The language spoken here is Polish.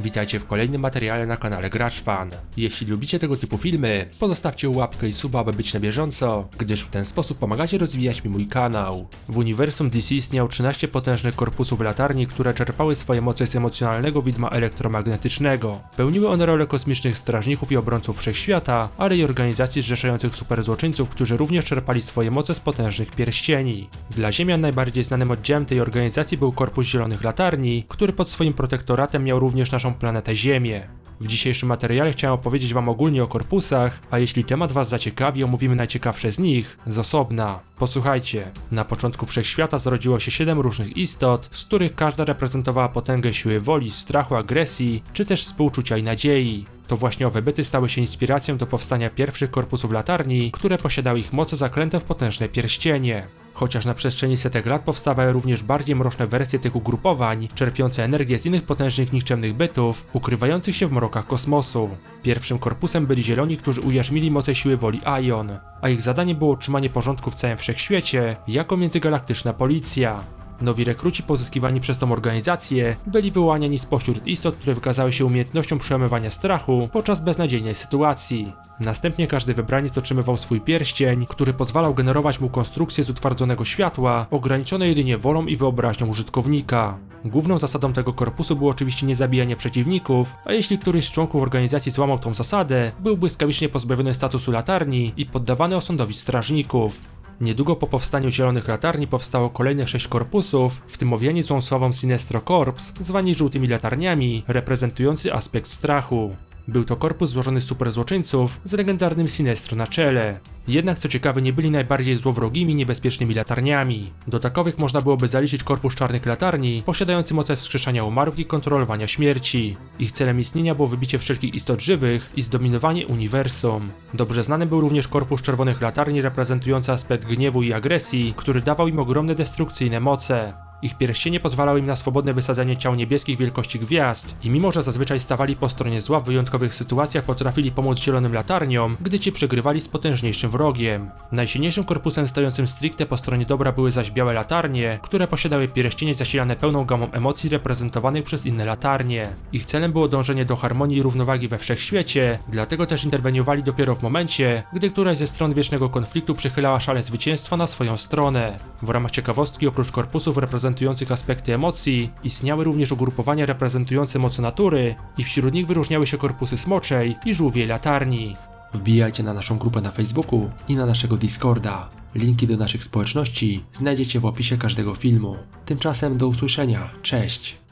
Witajcie w kolejnym materiale na kanale Gracz Fan. Jeśli lubicie tego typu filmy, pozostawcie łapkę i suba, aby być na bieżąco, gdyż w ten sposób pomagacie rozwijać mi mój kanał. W uniwersum DC istniało 13 potężnych korpusów latarni, które czerpały swoje moce z emocjonalnego widma elektromagnetycznego. Pełniły one rolę kosmicznych strażników i obrońców wszechświata, ale i organizacji zrzeszających superzłoczyńców, którzy również czerpali swoje moce z potężnych pierścieni. Dla Ziemian najbardziej znanym oddziałem tej organizacji był Korpus Zielonych Latarni, który pod swoim protektoratem miał również naszą planetę Ziemię. W dzisiejszym materiale chciałem opowiedzieć Wam ogólnie o korpusach, a jeśli temat Was zaciekawi, omówimy najciekawsze z nich z osobna. Posłuchajcie, na początku wszechświata zrodziło się 7 różnych istot, z których każda reprezentowała potęgę siły woli, strachu, agresji, czy też współczucia i nadziei. To właśnie owe byty stały się inspiracją do powstania pierwszych korpusów latarni, które posiadały ich moce zaklęte w potężne pierścienie. Chociaż na przestrzeni setek lat powstawały również bardziej mroczne wersje tych ugrupowań, czerpiące energię z innych potężnych nikczemnych bytów, ukrywających się w mrokach kosmosu. Pierwszym korpusem byli zieloni, którzy ujarzmili moce siły woli Ion, a ich zadaniem było utrzymanie porządku w całym wszechświecie jako międzygalaktyczna policja. Nowi rekruci pozyskiwani przez tą organizację byli wyłaniani spośród istot, które wykazały się umiejętnością przełamywania strachu podczas beznadziejnej sytuacji. Następnie każdy wybraniec otrzymywał swój pierścień, który pozwalał generować mu konstrukcje z utwardzonego światła, ograniczone jedynie wolą i wyobraźnią użytkownika. Główną zasadą tego korpusu było oczywiście niezabijanie przeciwników, a jeśli któryś z członków organizacji złamał tą zasadę, był błyskawicznie pozbawiony statusu latarni i poddawany osądowi strażników. Niedługo po powstaniu Zielonych Latarni powstało kolejne sześć korpusów, w tym owiani złą sławą Sinestro Corps, zwani żółtymi latarniami, reprezentujący aspekt strachu. Był to korpus złożony z superzłoczyńców z legendarnym Sinestro na czele. Jednak co ciekawe nie byli najbardziej złowrogimi, niebezpiecznymi latarniami. Do takowych można byłoby zaliczyć korpus czarnych latarni, posiadający moce wskrzeszania umarłych i kontrolowania śmierci. Ich celem istnienia było wybicie wszelkich istot żywych i zdominowanie uniwersum. Dobrze znany był również korpus czerwonych latarni reprezentujący aspekt gniewu i agresji, który dawał im ogromne destrukcyjne moce. Ich pierścienie pozwalały im na swobodne wysadzanie ciał niebieskich wielkości gwiazd i mimo, że zazwyczaj stawali po stronie zła w wyjątkowych sytuacjach potrafili pomóc zielonym latarniom, gdy ci przegrywali z potężniejszym wrogiem. Najsilniejszym korpusem stojącym stricte po stronie dobra były zaś białe latarnie, które posiadały pierścienie zasilane pełną gamą emocji reprezentowanych przez inne latarnie. Ich celem było dążenie do harmonii i równowagi we wszechświecie, dlatego też interweniowali dopiero w momencie, gdy któraś ze stron wiecznego konfliktu przychylała szale zwycięstwa na swoją stronę. W ramach ciekawostki oprócz korpusów reprezentujących aspekty emocji, istniały również ugrupowania reprezentujące moce natury i wśród nich wyróżniały się korpusy smoczej i żółwiej latarni. Wbijajcie na naszą grupę na Facebooku i na naszego Discorda. Linki do naszych społeczności znajdziecie w opisie każdego filmu. Tymczasem do usłyszenia. Cześć!